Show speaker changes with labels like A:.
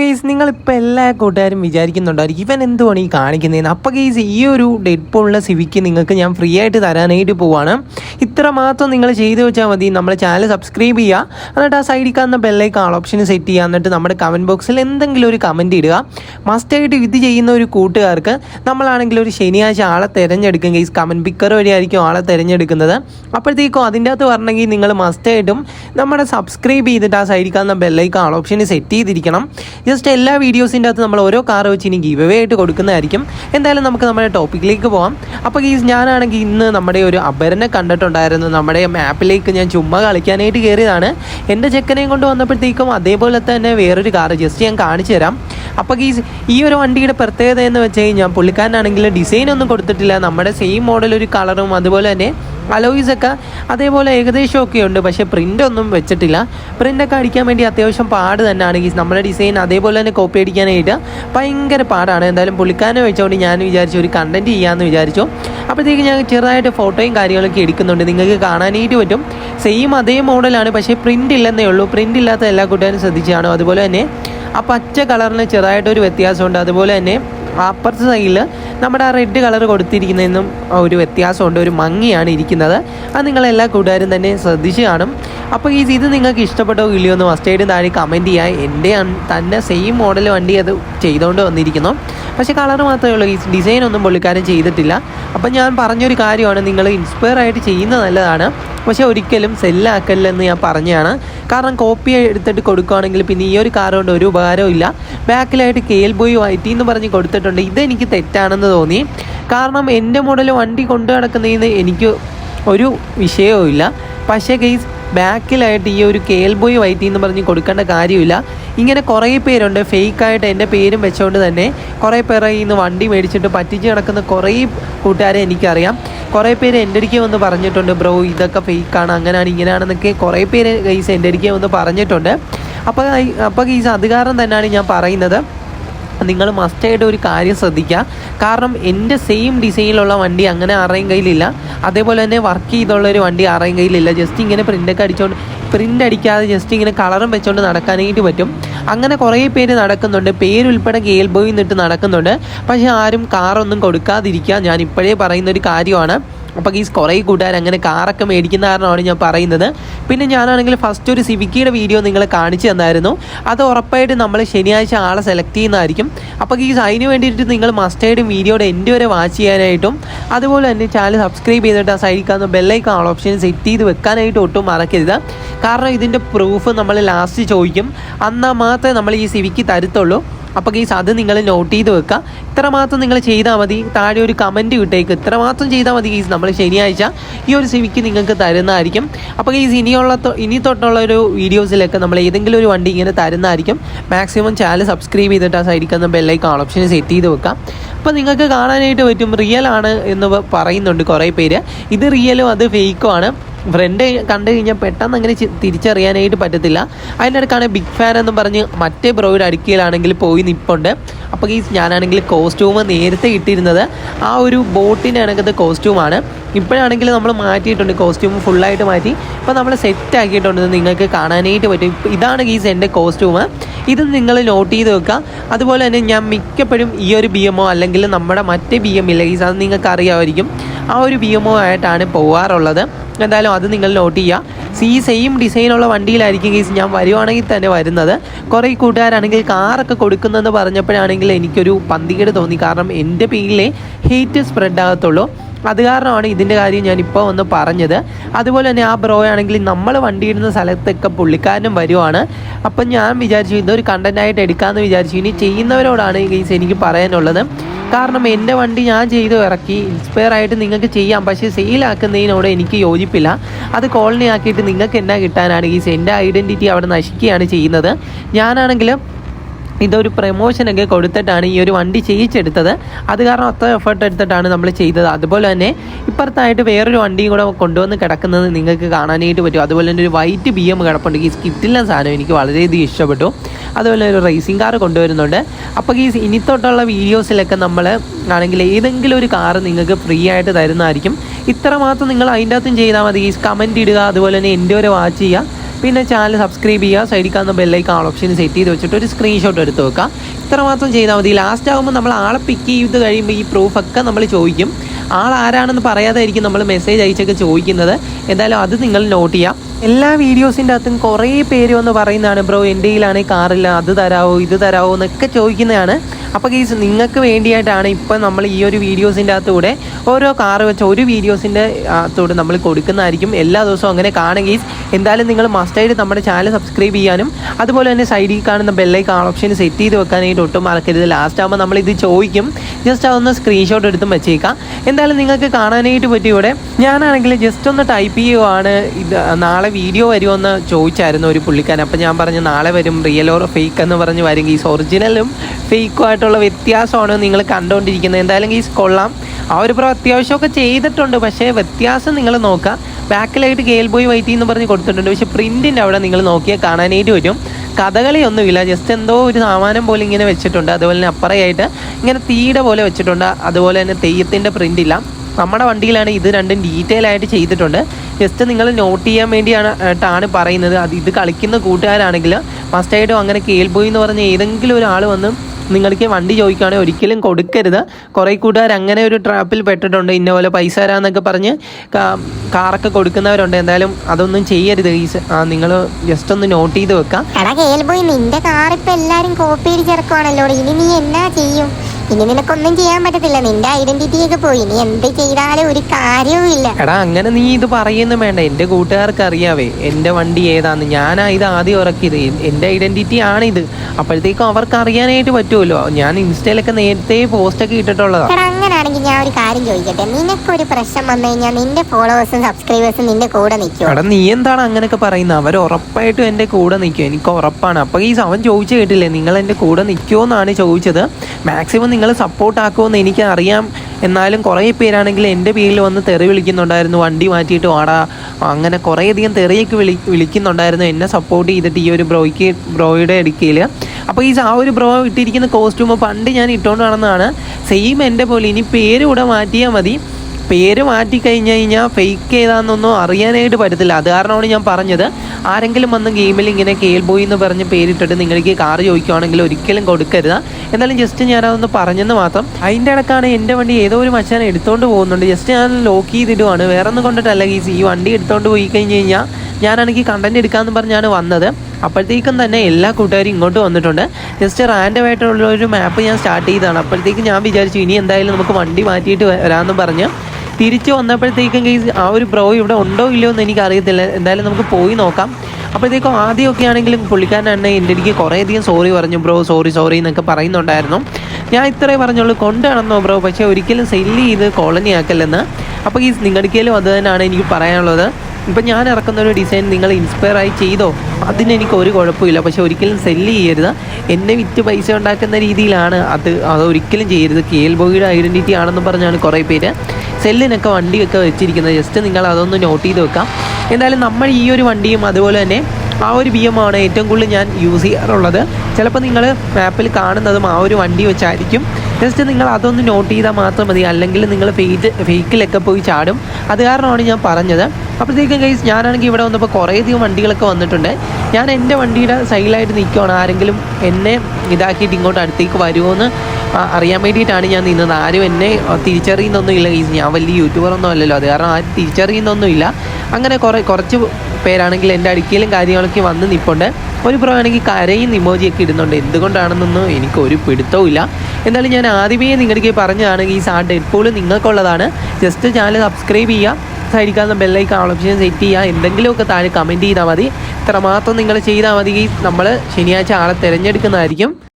A: Guys നിങ്ങളിപ്പോൾ എല്ലാ കൂട്ടുകാരും വിചാരിക്കുന്നുണ്ടായിരിക്കും ഇവൻ എന്തുവാണ് ഈ കാണിക്കുന്നതെന്ന്. അപ്പോൾ ഗെയ്സ് ഈ ഒരു ഡെഡ് പോളിലെ സിവിക്ക് നിങ്ങൾക്ക് ഞാൻ ഫ്രീ ആയിട്ട് തരാനായിട്ട് പോവാണ്. ഇത്ര മാത്രം നിങ്ങൾ ചെയ്തു വെച്ചാൽ മതി. നമ്മുടെ ചാനൽ സബ്സ്ക്രൈബ് ചെയ്യുക എന്നിട്ട് ആ സൈഡിൽ കാണുന്ന ബെല്ലൈക്ക് ആൾ ഓപ്ഷൻ സെറ്റ് ചെയ്യുക എന്നിട്ട് നമ്മുടെ കമന്റ് ബോക്സിൽ എന്തെങ്കിലും ഒരു കമന്റ് ഇടുക. മസ്റ്റായിട്ട് ഇത് ചെയ്യുന്ന ഒരു കൂട്ടുകാർക്ക് നമ്മളാണെങ്കിൽ ഒരു ശനിയാഴ്ച ആളെ തിരഞ്ഞെടുക്കും ഗെയ്സ് കമന്റ് പിക്കർ വഴിയായിരിക്കും ആളെ തിരഞ്ഞെടുക്കുന്നത്. അപ്പോഴത്തേക്കും അതിന്റെ അകത്ത് പറഞ്ഞെങ്കിൽ നിങ്ങൾ മസ്റ്റായിട്ടും നമ്മുടെ സബ്സ്ക്രൈബ് ചെയ്തിട്ട് ആ സൈഡിൽ കാണുന്ന ബെല്ലൈക്ക് ആൾ ഓപ്ഷൻ സെറ്റ് ചെയ്തിരിക്കണം. ജസ്റ്റ് എല്ലാ വീഡിയോസിന്റെ അകത്ത് നമ്മൾ ഓരോ കാർ വെച്ച് ഇനി ഗീവ് അവേ ആയിട്ട് കൊടുക്കുന്നതായിരിക്കും. എന്തായാലും നമുക്ക് നമ്മുടെ ടോപ്പിക്കിലേക്ക് പോകാം അപ്പോൾ ഗീസ് ഞാനാണെങ്കിൽ ഇന്ന് നമ്മുടെ ഒരു അപരനെ കണ്ടിട്ടുണ്ടായിരുന്നു. നമ്മുടെ മാപ്പിലേക്ക് ഞാൻ ചുമ്മാ കളിക്കാനായിട്ട് കയറിയതാണ്. എന്റെ ചെക്കനെയും കൊണ്ട് വന്നപ്പോഴത്തേക്കും അതേപോലെ തന്നെ വേറൊരു കാർ ജസ്റ്റ് ഞാൻ കാണിച്ചു തരാം. അപ്പോൾ ഗീസ് ഈ ഒരു വണ്ടിയുടെ പ്രത്യേകത എന്ന് വെച്ച് കഴിഞ്ഞാൽ പുള്ളിക്കാരനാണെങ്കിൽ ഡിസൈൻ ഒന്നും കൊടുത്തിട്ടില്ല. നമ്മുടെ സെയിം മോഡൽ ഒരു കളറും അതുപോലെ തന്നെ അലോയ്സ് ഒക്കെ അതേപോലെ ഏകദേശം ഒക്കെ ഉണ്ട് പക്ഷേ പ്രിന്റൊന്നും വെച്ചിട്ടില്ല. പ്രിന്റൊക്കെ അടിക്കാൻ വേണ്ടി അത്യാവശ്യം പാട് തന്നെയാണ്. ഈ നമ്മുടെ ഡിസൈൻ അതേപോലെ തന്നെ കോപ്പി അടിക്കാനായിട്ട് ഭയങ്കര പാടാണ്. എന്തായാലും പുള്ളിക്കാരനെ വെച്ചുകൊണ്ട് ഞാൻ വിചാരിച്ചു ഒരു കണ്ടന്റ് ചെയ്യാമെന്ന് വിചാരിച്ചു. അപ്പോഴത്തേക്ക് ഞാൻ ചെറുതായിട്ട് ഫോട്ടോയും കാര്യങ്ങളൊക്കെ എടുക്കുന്നുണ്ട്. നിങ്ങൾക്ക് കാണാനായിട്ട് പറ്റും. സെയിം അതേ മോഡലാണ്. പക്ഷേ പ്രിന്റ് ഇല്ലെന്നേ ഉള്ളൂ. പ്രിന്റ് ഇല്ലാത്ത എല്ലാ കൂട്ടുകാരും ശ്രദ്ധിച്ചാണോ. അതുപോലെ തന്നെ ആ പച്ച കളറിന് ചെറുതായിട്ടൊരു വ്യത്യാസമുണ്ട്. അതുപോലെ തന്നെ അപ്പുറത്തെ സൈഡിൽ നമ്മുടെ ആ റെഡ് കളർ കൊടുത്തിരിക്കുന്നതിനും ഒരു വ്യത്യാസമുണ്ട് ഒരു മങ്ങിയാണ് ഇരിക്കുന്നത്. അത് നിങ്ങളെല്ലാ കൂട്ടുകാരും തന്നെ ശ്രദ്ധിച്ച് കാണും. അപ്പോൾ ഈ ഇത് നിങ്ങൾക്ക് ഇഷ്ടപ്പെട്ടോ ഇല്ലയോ എന്ന് മസ്റ്റായിട്ട് താഴെ കമന്റ് ചെയ്യുക എന്റെ തന്നെ സെയിം മോഡൽ വണ്ടി അത് ചെയ്തുകൊണ്ട് വന്നിരിക്കുന്നു. പക്ഷേ കളർ മാത്രമേ ഉള്ളൂ. ഈ ഡിസൈൻ ഒന്നും പുള്ളിക്കാരൻ ചെയ്തിട്ടില്ല. അപ്പം ഞാൻ പറഞ്ഞൊരു കാര്യമാണ്. നിങ്ങൾ ഇൻസ്പയർ ആയിട്ട് ചെയ്യുന്നത് നല്ലതാണ്. പക്ഷേ ഒരിക്കലും സെല്ലാക്കല്ലെന്ന് ഞാൻ പറഞ്ഞതാണ്. കാരണം കോപ്പി എടുത്തിട്ട് കൊടുക്കുകയാണെങ്കിൽ പിന്നെ ഈ ഒരു കാർ കൊണ്ട് ഒരു ഉപകാരവും ഇല്ല. ബാക്കിലായിട്ട് കെ എൽ ബോയ് വൈറ്റി എന്ന് പറഞ്ഞ് കൊടുത്തിട്ടുണ്ട്. ഇതെനിക്ക് തെറ്റാണെന്ന് തോന്നി. കാരണം എന്റെ മോഡൽ വണ്ടി കൊണ്ടു നടക്കുന്നതിന് എനിക്ക് ഒരു വിഷയവും ഇല്ല പക്ഷേ കേസ് ബാക്കിലായിട്ട് ഈ ഒരു കെ എൽ ബോയ് വൈറ്റി എന്ന് പറഞ്ഞ് കൊടുക്കേണ്ട കാര്യമില്ല. ഇങ്ങനെ കുറേ പേരുണ്ട്. ഫേക്കായിട്ട് എന്റെ പേരും വെച്ചുകൊണ്ട് തന്നെ കുറേ പേരെ ഇന്ന് വണ്ടി മേടിച്ചിട്ട് പറ്റിച്ച് കിടക്കുന്ന കുറേ കൂട്ടുകാരെ എനിക്കറിയാം. കുറേ പേര് എന്റെ അടുക്കെ വന്ന് പറഞ്ഞിട്ടുണ്ട് ബ്രോ ഇതൊക്കെ ഫേക്കാണ് അങ്ങനെയാണ് ഇങ്ങനെയാണെന്നൊക്കെ കുറേ പേര് ഗൈസ് എന്റെ അടുക്കെ വന്ന് പറഞ്ഞിട്ടുണ്ട്. അപ്പോൾ അപ്പോൾ ഗൈസ് അത് കാരണം തന്നെയാണ് ഞാൻ പറയുന്നത്. നിങ്ങൾ മസ്റ്റായിട്ട് ഒരു കാര്യം ശ്രദ്ധിക്കുക. കാരണം എന്റെ സെയിം ഡിസൈനിലുള്ള വണ്ടി അങ്ങനെ ആരുടെയും കയ്യിലില്ല. അതേപോലെ തന്നെ വർക്ക് ചെയ്തുള്ള ഒരു വണ്ടി ആരുടെയും കയ്യിലില്ല. ജസ്റ്റ് ഇങ്ങനെ പ്രിന്റൊക്കെ അടിച്ചുകൊണ്ട് പ്രിന്റ് അടിക്കാതെ ജസ്റ്റ് ഇങ്ങനെ കളറും വെച്ചുകൊണ്ട് നടക്കാനായിട്ട് പറ്റും. അങ്ങനെ കുറേ പേര് നടക്കുന്നുണ്ട്. പേരുൾപ്പെടെ ഗേൽ ബോയിന്നിട്ട് നടക്കുന്നുണ്ട്. പക്ഷേ ആരും കാറൊന്നും കൊടുക്കാതിരിക്കുക. ഞാൻ ഇപ്പോഴേ പറയുന്ന ഒരു കാര്യമാണ്. അപ്പോൾ ഈ കുറേ കൂട്ടുകാർ അങ്ങനെ കാറൊക്കെ മേടിക്കുന്ന കാരണമാണ് ഞാൻ പറയുന്നത്. പിന്നെ ഞാനാണെങ്കിൽ ഫസ്റ്റ് ഒരു സിവിക്കിയുടെ വീഡിയോ നിങ്ങൾ കാണിച്ചു തന്നായിരുന്നു. അത് ഉറപ്പായിട്ട് നമ്മൾ ശനിയാഴ്ച ആളെ സെലക്ട് ചെയ്യുന്നതായിരിക്കും. അപ്പോൾ ഈ അതിന് വേണ്ടിയിട്ട് നിങ്ങൾ മസ്റ്റായിട്ടും വീഡിയോയുടെ എന്റെ വരെ വാച്ച് ചെയ്യാനായിട്ടും അതുപോലെ തന്നെ ചാനൽ സബ്സ്ക്രൈബ് ചെയ്തിട്ട് ആ സൈഡിൽ കാണുന്ന ബെല്ലൈക്കൺ ഓപ്ഷൻ സെറ്റ് ചെയ്ത് വെക്കാനായിട്ട് ഒട്ടും മറക്കരുത്. കാരണം ഇതിന്റെ പ്രൂഫ് നമ്മൾ ലാസ്റ്റ് ചോദിക്കും. എന്നാൽ മാത്രമേ നമ്മൾ ഈ സിവിക്ക് തരത്തുള്ളൂ. അപ്പോൾ ഗീസ് അത് നിങ്ങൾ നോട്ട് ചെയ്ത് വെക്കുക. ഇത്രമാത്രം നിങ്ങൾ ചെയ്താൽ മതി. താഴെ ഒരു കമന്റ് കിട്ടേക്ക് ഇത്രമാത്രം ചെയ്താൽ മതി ഗീസ് നമ്മൾ ശനിയാഴ്ച ഈ ഒരു സിവിക്ക് നിങ്ങൾക്ക് തരുന്നതായിരിക്കും. അപ്പോൾ ഗീസ് ഇനിയുള്ള ഇനി തൊട്ടുള്ള ഒരു വീഡിയോസിലൊക്കെ നമ്മൾ ഏതെങ്കിലും ഒരു വണ്ടി ഇങ്ങനെ തരുന്നതായിരിക്കും. മാക്സിമം ചാനൽ സബ്സ്ക്രൈബ് ചെയ്തിട്ട് ആ സൈഡിൽ നിന്ന് ബെല്ലൈക്കൺ ഓപ്ഷൻ സെറ്റ് ചെയ്ത് വെക്കാം അപ്പോൾ നിങ്ങൾക്ക് കാണാനായിട്ട് പറ്റും. റിയൽ ആണ് എന്ന് പറയുന്നുണ്ട് കുറേ പേര്. ഇത് റിയലും അത് ഫേക്കും ആണ്. ഫ്രണ്ട് കണ്ടു കഴിഞ്ഞാൽ പെട്ടെന്ന് അങ്ങനെ തിരിച്ചറിയാനായിട്ട് പറ്റത്തില്ല. അതിന്റെ അടുക്കാണ് ബിഗ് ഫാൻ എന്ന് പറഞ്ഞ് മറ്റേ ബ്രോയുടെ അടുക്കിയിലാണെങ്കിൽ പോയി നിൽപ്പുണ്ട് അപ്പോൾ ഈ ഞാനാണെങ്കിൽ കോസ്റ്റ്യൂം നേരത്തെ ഇട്ടിരുന്നത് ആ ഒരു ബോട്ടിന്റെ അണക്കത്തെ കോസ്റ്റ്യൂമാണ് ഇപ്പോഴാണെങ്കിൽ നമ്മൾ മാറ്റിയിട്ടുണ്ട് കോസ്റ്റ്യൂം ഫുള്ളായിട്ട് മാറ്റി. ഇപ്പോൾ നമ്മൾ സെറ്റ് ആക്കിയിട്ടുണ്ട് നിങ്ങൾക്ക് കാണാനായിട്ട് പറ്റും. ഇതാണ് ഗീസ് എന്റെ കോസ്റ്റ്യൂം ഇത് നിങ്ങൾ നോട്ട് ചെയ്ത് വെക്കുക. അതുപോലെ തന്നെ ഞാൻ മിക്കപ്പോഴും ഈ ഒരു ബി എമ്മോ അല്ലെങ്കിൽ നമ്മുടെ മറ്റേ ബി എം ഇല്ല ഗീസ് അത് നിങ്ങൾക്ക് അറിയാമായിരിക്കും. ആ ഒരു ബി എമ്മോ ആയിട്ടാണ് പോകാറുള്ളത് എന്തായാലും അത് നിങ്ങൾ നോട്ട് ചെയ്യുക. സി സെയിം ഡിസൈനുള്ള വണ്ടിയിലായിരിക്കും കേസ് ഞാൻ വരുവാണെങ്കിൽ തന്നെ വരുന്നത്. കുറേ കൂട്ടുകാരാണെങ്കിൽ കാറൊക്കെ കൊടുക്കുന്നതെന്ന് പറഞ്ഞപ്പോഴാണെങ്കിൽ എനിക്കൊരു പന്തികേട് തോന്നി. കാരണം എന്റെ പേരിലെ ഹീറ്റ് സ്പ്രെഡ് ആകത്തുള്ളൂ. അത് കാരണമാണ് ഇതിന്റെ കാര്യം ഞാൻ ഇപ്പോൾ ഒന്ന് പറഞ്ഞത്. അതുപോലെ തന്നെ ആ ബ്രോ ആണെങ്കിൽ നമ്മൾ വണ്ടി ഇടുന്ന സ്ഥലത്തൊക്കെ പുള്ളിക്കാരനും വരുവാണ്. അപ്പം ഞാൻ വിചാരിച്ചു ഇതൊരു കണ്ടന്റായിട്ട് എടുക്കാമെന്ന് വിചാരിച്ചു. ഇനി ചെയ്യുന്നവരോടാണ് ഗീസ് എനിക്ക് പറയാനുള്ളത്. കാരണം എന്റെ വണ്ടി ഞാൻ ചെയ്തു ഇറക്കി. ഇൻസ്പയർ ആയിട്ട് നിങ്ങൾക്ക് ചെയ്യാം. പക്ഷേ സെയിലാക്കുന്നതിനോട് എനിക്ക് യോജിപ്പില്ല. അത് കോളനി ആക്കിയിട്ട് നിങ്ങൾക്ക് എന്നാ കിട്ടാനാണ്? ഈ എന്റെ ഐഡന്റിറ്റി അവിടെ നശിക്കുകയാണ് ചെയ്യുന്നത്. ഞാനാണെങ്കിൽ ഇതൊരു പ്രമോഷനൊക്കെ കൊടുത്തിട്ടാണ് ഈ ഒരു വണ്ടി ചെയ്യിച്ചെടുത്തത്. അത് കാരണം അത്ര എഫേർട്ട് എടുത്തിട്ടാണ് നമ്മൾ ചെയ്തത്. അതുപോലെ തന്നെ ഇപ്പുറത്തായിട്ട് വേറൊരു വണ്ടിയും കൂടെ കൊണ്ടുവന്ന് കിടക്കുന്നത് നിങ്ങൾക്ക് കാണാനായിട്ട് പറ്റും. അതുപോലെ തന്നെ ഒരു വൈറ്റ് ബി എം കിടപ്പുണ്ട്. ഈ സ്കിറ്റില്ല സാധനം എനിക്ക് വളരെയധികം ഇഷ്ടപ്പെട്ടു. അതുപോലെ ഒരു റേസിംഗ് കാർ കൊണ്ടുവരുന്നുണ്ട്. അപ്പോൾ ഈ ഇനി തൊട്ടുള്ള വീഡിയോസിലൊക്കെ നമ്മൾ ആണെങ്കിൽ ഏതെങ്കിലും ഒരു കാർ നിങ്ങൾക്ക് ഫ്രീ ആയിട്ട് തരുന്നതായിരിക്കും. ഇത്ര മാത്രം നിങ്ങൾ അതിന്റെ അകത്തും ചെയ്താൽ മതി. ഈ കമന്റ് ഇടുക അതുപോലെ തന്നെ എന്റെ ഒരു വാച്ച് ചെയ്യുക. പിന്നെ ചാനൽ സബ്സ്ക്രൈബ് ചെയ്യുക സൈഡിൽ കാണുന്ന ബെല്ലൈക്ക് ആൾ ഓപ്ഷൻ സെറ്റ് ചെയ്ത് വെച്ചിട്ട് ഒരു സ്ക്രീൻഷോട്ട് എടുത്ത് വെക്കുക. ഇത്രമാത്രം ചെയ്താൽ മതി. ലാസ്റ്റ് ആകുമ്പോൾ നമ്മൾ ആളെ പിക്ക് ചെയ്ത് കഴിയുമ്പോൾ ഈ പ്രൂഫൊക്കെ നമ്മൾ ചോദിക്കും. ആൾ ആരാണെന്ന് പറയാതായിരിക്കും നമ്മൾ മെസ്സേജ് അയച്ചൊക്കെ ചോദിക്കുന്നത്. എന്തായാലും അത് നിങ്ങൾ നോട്ട് ചെയ്യാം. എല്ലാ വീഡിയോസിന്റെ അകത്തും കുറേ പേര് വന്ന് പറയുന്നതാണ് ബ്രോ എന്റെ കയ്യിലാണെങ്കിൽ കാറില്ല അത് തരാവോ ഇത് തരാവോ എന്നൊക്കെ ചോദിക്കുന്നതാണ്. അപ്പോൾ ഗീസ് നിങ്ങൾക്ക് വേണ്ടിയിട്ടാണ് ഇപ്പം നമ്മൾ ഈ ഒരു വീഡിയോസിന്റെ അകത്തൂടെ ഓരോ കാറ് വെച്ച ഒരു വീഡിയോസിന്റെ അകത്തൂടെ നമ്മൾ കൊടുക്കുന്നതായിരിക്കും. എല്ലാ ദിവസവും അങ്ങനെ കാണും ഗീസ് എന്തായാലും നിങ്ങൾ മസ്റ്റായിട്ട് നമ്മുടെ ചാനൽ സബ്സ്ക്രൈബ് ചെയ്യാനും അതുപോലെ തന്നെ സൈഡിൽ കാണുന്ന ബെല്ലൈക്കൺ ഓപ്ഷൻ സെറ്റ് ചെയ്ത് വെക്കാനായിട്ട് ഒട്ടും മറക്കരുത്. ലാസ്റ്റ് ആകുമ്പോൾ നമ്മൾ ഇത് ചോദിക്കും. ജസ്റ്റ് അതൊന്ന് സ്ക്രീൻഷോട്ട് എടുത്തും വെച്ചേക്കാം. എന്തായാലും നിങ്ങൾക്ക് കാണാനായിട്ട് പറ്റിയൂടെ ഞാനാണെങ്കിൽ ജസ്റ്റ് ഒന്ന് ടൈപ്പ് ചെയ്യുവാണ് ഇത് നാളെ വീഡിയോ വരുമെന്ന് ചോദിച്ചായിരുന്നു ഒരു പുള്ളിക്കാരൻ. അപ്പം ഞാൻ പറഞ്ഞു നാളെ വരും. റിയൽ ഓർ ഫേക്ക് എന്ന് പറഞ്ഞ് വരും ഗീസ് ഒറിജിനലും ഫേക്കും ആയിട്ടുള്ള വ്യത്യാസമാണ് നിങ്ങൾ കണ്ടുകൊണ്ടിരിക്കുന്നത് എന്തായാലും ഗീസ് കൊള്ളാം. ആ ഒരു പ്രോ അത്യാവശ്യമൊക്കെ ചെയ്തിട്ടുണ്ട്. പക്ഷേ വ്യത്യാസം നിങ്ങൾ നോക്കുക ബാക്കിലായിട്ട് ഗെയിൽ ബോയ് വൈറ്റി എന്ന് പറഞ്ഞ് കൊടുത്തിട്ടുണ്ട്. പക്ഷേ പ്രിന്റിന്റെ അവിടെ നിങ്ങൾ നോക്കിയാൽ കാണാനായിട്ട് വരും. കഥകളിയൊന്നുമില്ല. ജസ്റ്റ് എന്തോ ഒരു സാമാനം പോലെ ഇങ്ങനെ വെച്ചിട്ടുണ്ട്. അതുപോലെ തന്നെ അപ്പറയായിട്ട് ഇങ്ങനെ തീയുടെ പോലെ വെച്ചിട്ടുണ്ട്. അതുപോലെ തന്നെ തെയ്യത്തിന്റെ പ്രിന്റില്ല നമ്മുടെ വണ്ടിയിലാണ് ഇത് രണ്ടും ഡീറ്റെയിൽ ആയിട്ട് ചെയ്തിട്ടുണ്ട്. ജസ്റ്റ് നിങ്ങൾ നോട്ട് ചെയ്യാൻ വേണ്ടിയാണ് ാണ് പറയുന്നത്. അത് ഇത് കളിക്കുന്ന കൂട്ടുകാരാണെങ്കിൽ ഫസ്റ്റായിട്ടും അങ്ങനെ കേൾപ്പോയി എന്ന് പറഞ്ഞ ഏതെങ്കിലും ഒരാൾ വന്ന് നിങ്ങൾക്ക് വണ്ടി ചോദിക്കുകയാണെങ്കിൽ ഒരിക്കലും കൊടുക്കരുത്. കുറേ കൂട്ടുകാർ അങ്ങനെ ഒരു ട്രാപ്പിൽ പെട്ടിട്ടുണ്ട്. ഇന്ന പോലെ പൈസ തരാമെന്നൊക്കെ പറഞ്ഞ് കാറൊക്കെ കൊടുക്കുന്നവരുണ്ട്. എന്തായാലും അതൊന്നും ചെയ്യരുത്. ഈ നിങ്ങൾ ജസ്റ്റ് ഒന്ന് നോട്ട് ചെയ്ത് വെക്കാം.
B: നിന്റെ കാർ ഇപ്പൊ എല്ലാരും കോപ്പി ഇനി നീ എന്നാ ചെയ്യും? ഇനി നിനക്കൊന്നും ചെയ്യാൻ പറ്റത്തില്ല. നിന്റെ ഐഡന്റിറ്റി ഒക്കെ പോയി. ഇനി എന്ത് ചെയ്താലും ഒരു കാര്യവും ഇല്ല.
A: എടാ അങ്ങനെ നീ ഇത് പറയുന്നു വേണ്ട. എന്റെ കൂട്ടുകാർക്ക് അറിയാവേ എന്റെ വണ്ടി ഏതാന്ന്. ഞാനാ ഇത് ആദ്യം ഇറക്കിയത്. എ- എന്റെ ഐഡന്റിറ്റി ആണിത്. അപ്പോഴത്തേക്കും അവർക്ക് അറിയാനായിട്ട് പറ്റുമല്ലോ. ഞാൻ ഇൻസ്റ്റയിലൊക്കെ നേരത്തെ പോസ്റ്റൊക്കെ
B: എടാ അങ്ങനാണെങ്കിൽ ഞാൻ ഒരു കാര്യം ചോദിക്കട്ടെ? നിനക്ക് ഒരു പ്രശ്നം വന്നു കഴിഞ്ഞാൽ നിന്റെ ഫോളോവേഴ്സും സബ്സ്ക്രൈബേഴ്സും നിന്റെ കൂടെ നിൽക്കും
A: എടാ നീ എന്താണ് അങ്ങനെയൊക്കെ പറയുന്നത് അവർ ഉറപ്പായിട്ടും എന്റെ കൂടെ നിൽക്കും. എനിക്ക് ഉറപ്പാണ്. അപ്പോൾ ഈ അവൻ ചോദിച്ചു കേട്ടില്ലേ നിങ്ങൾ എന്റെ കൂടെ നിൽക്കുമോ എന്നാണ് ചോദിച്ചത്. മാക്സിമം നിങ്ങൾ സപ്പോർട്ട് ആക്കുമെന്ന് എനിക്ക് അറിയാം. എന്നാലും കുറേ പേരാണെങ്കിൽ എന്റെ പേരിൽ വന്ന് തെറി വിളിക്കുന്നുണ്ടായിരുന്നു. വണ്ടി മാറ്റിയിട്ട് വാടാ അങ്ങനെ കുറേയധികം തെറിയൊക്കെ വിളി വിളിക്കുന്നുണ്ടായിരുന്നു. എന്നെ സപ്പോർട്ട് ചെയ്തിട്ട് ഈ ഒരു ബ്രോയ്ക്ക് ബ്രോയുടെ ഇടുക്കിയിൽ അപ്പോൾ ഈ ആ ഒരു ബ്രോ ഇട്ടിരിക്കുന്ന കോസ്റ്റ്യൂം പണ്ട് ഞാൻ ഇട്ടുകൊണ്ട് നടന്നതാണ്. സെയിം എന്റെ പോലെ. ഇനി പേര് കൂടെ മാറ്റിയാൽ മതി. പേര് മാറ്റി കഴിഞ്ഞ് കഴിഞ്ഞാൽ ഫേക്ക് ഏതാണെന്നൊന്നും അറിയാനായിട്ട് പറ്റത്തില്ല. അത് കാരണമാണ് ഞാൻ പറഞ്ഞത്. ആരെങ്കിലും വന്ന് ഗെയിമിൽ ഇങ്ങനെ കേൽ ബോയ് എന്ന് പറഞ്ഞ് പേരിട്ടിട്ട് നിങ്ങൾക്ക് കാർ ചോദിക്കുവാണെങ്കിൽ ഒരിക്കലും കൊടുക്കരുത്. എന്നാലും ജസ്റ്റ് ഞാൻ അതൊന്ന് പറഞ്ഞെന്ന് മാത്രം. അതിന്റെ ഇടക്കാണ് എന്റെ വണ്ടി ഏതോ ഒരു മച്ചാൻ എടുത്തുകൊണ്ട് പോകുന്നുണ്ട്. ജസ്റ്റ് ഞാൻ ലോക്ക് ചെയ്തിടുവാണ്. വേറെ ഒന്നും കൊണ്ടിട്ടല്ല. ഈ വണ്ടി എടുത്തുകൊണ്ട് പോയി കഴിഞ്ഞ് കഴിഞ്ഞാൽ ഞാനാണെങ്കിൽ കണ്ടന്റ് എടുക്കാമെന്ന് പറഞ്ഞാണ് വന്നത്. അപ്പോഴത്തേക്കും തന്നെ എല്ലാ കൂട്ടുകാരും ഇങ്ങോട്ട് വന്നിട്ടുണ്ട്. ജസ്റ്റ് റാൻഡം ആയിട്ടുള്ള ഒരു മാപ്പ് ഞാൻ സ്റ്റാർട്ട് ചെയ്തതാണ്. അപ്പോഴത്തേക്കും ഞാൻ വിചാരിച്ചു ഇനി എന്തായാലും നമുക്ക് വണ്ടി മാറ്റിയിട്ട് വരാമെന്ന് പറഞ്ഞ് തിരിച്ച് വന്നപ്പോഴത്തേക്കും ആ ഒരു ബ്രോ ഇവിടെ ഉണ്ടോ ഇല്ലയോ എന്ന് എനിക്ക് അറിയത്തില്ല എന്തായാലും നമുക്ക് പോയി നോക്കാം. അപ്പോഴത്തേക്കും ആദ്യമൊക്കെ ആണെങ്കിലും പുള്ളിക്കാരനാണ് എന്റെ എനിക്ക് കുറേയധികം സോറി പറഞ്ഞു ബ്രോ സോറി സോറി എന്നൊക്കെ പറയുന്നുണ്ടായിരുന്നു. ഞാൻ ഇത്രേ പറഞ്ഞോളൂ കൊണ്ടാണെന്നോ ബ്രോ പക്ഷേ ഒരിക്കലും സെല്ല് ചെയ്ത് കോളനി ആക്കല്ലെന്ന്. അപ്പോൾ ഈ നിങ്ങളുടെ അത് തന്നെയാണ് എനിക്ക് പറയാനുള്ളത്. ഇപ്പം ഞാൻ ഇറക്കുന്ന ഒരു ഡിസൈൻ നിങ്ങൾ ഇൻസ്പയർ ആയി ചെയ്തോ? അതിനെനിക്ക് ഒരു കുഴപ്പമില്ല. പക്ഷെ ഒരിക്കലും സെല്ല് ചെയ്യരുത്. എന്നെ വിറ്റ് പൈസ ഉണ്ടാക്കുന്ന രീതിയിലാണ് അത്. അതൊരിക്കലും ചെയ്യരുത്. കെ എൽ ബോയിയുടെ ഐഡന്റിറ്റി ആണെന്ന് പറഞ്ഞാണ് കുറേ പേര് സെല്ലിനൊക്കെ വണ്ടിയൊക്കെ വെച്ചിരിക്കുന്നത്. ജസ്റ്റ് നിങ്ങൾ അതൊന്ന് നോട്ട് ചെയ്ത് വെക്കാം. എന്തായാലും നമ്മൾ ഈ ഒരു വണ്ടിയും അതുപോലെ തന്നെ ആ ഒരു ബി ആണ് ഏറ്റവും കൂടുതൽ ഞാൻ യൂസ് ചെയ്യാറുള്ളത്. ചിലപ്പോൾ നിങ്ങൾ മാപ്പിൽ കാണുന്നതും ആ ഒരു വണ്ടി വെച്ചായിരിക്കും. ജസ്റ്റ് നിങ്ങൾ അതൊന്ന് നോട്ട് ചെയ്താൽ മാത്രം മതി. അല്ലെങ്കിൽ നിങ്ങൾ ഫേക്ക് ഫേക്കിലൊക്കെ പോയി ചാടും. അത് കാരണമാണ് ഞാൻ പറഞ്ഞത്. അപ്പോഴത്തേക്കും കൈസ് ഞാനാണെങ്കിൽ ഇവിടെ വന്നപ്പോൾ കുറേയധികം വണ്ടികളൊക്കെ വന്നിട്ടുണ്ട്. ഞാൻ എന്റെ വണ്ടിയുടെ സൈഡിലായിട്ട് നിൽക്കുവാണ്. ആരെങ്കിലും എന്നെ ഇതാക്കിയിട്ട് ഇങ്ങോട്ട് അടുത്തേക്ക് വരുമോ എന്ന് അറിയാൻ വേണ്ടിയിട്ടാണ് ഞാൻ നിന്നത്. ആരും എന്നെ തിരിച്ചറിയുന്നൊന്നുമില്ല ഗൈസ് ഞാൻ വലിയ യൂട്യൂബറൊന്നും അല്ലല്ലോ. അത് കാരണം ആരും തിരിച്ചറിയുന്നൊന്നുമില്ല അങ്ങനെ കുറേ കുറച്ച് പേരാണെങ്കിൽ എന്റെ അടുക്കലും കാര്യങ്ങളൊക്കെ വന്ന് നിൽപ്പുണ്ട് ഒരു പ്രോ ആണെങ്കിൽ കരയും ഇമോജിയൊക്കെ ഇടുന്നുണ്ട്. എന്തുകൊണ്ടാണെന്നൊന്നും എനിക്ക് ഒരു പിടുത്തവും ഇല്ല. എന്തായാലും ഞാൻ ആദ്യമേ നിങ്ങൾക്ക് പറഞ്ഞതാണ് ഈ സാ ഇപ്പോഴും നിങ്ങൾക്കുള്ളതാണ്. ജസ്റ്റ് ചാനൽ സബ്സ്ക്രൈബ് ചെയ്യുക. സൈഡിക്കാവുന്ന ബെല്ലൈക്കൺ ഓപ്ഷൻ സെറ്റ് ചെയ്യുക. എന്തെങ്കിലുമൊക്കെ താഴെ കമന്റ് ചെയ്താൽ മതി. ഇത്രമാത്രം നിങ്ങൾ ചെയ്താൽ മതി. നമ്മൾ ശനിയാഴ്ച ആളെ തിരഞ്ഞെടുക്കുന്നതായിരിക്കും.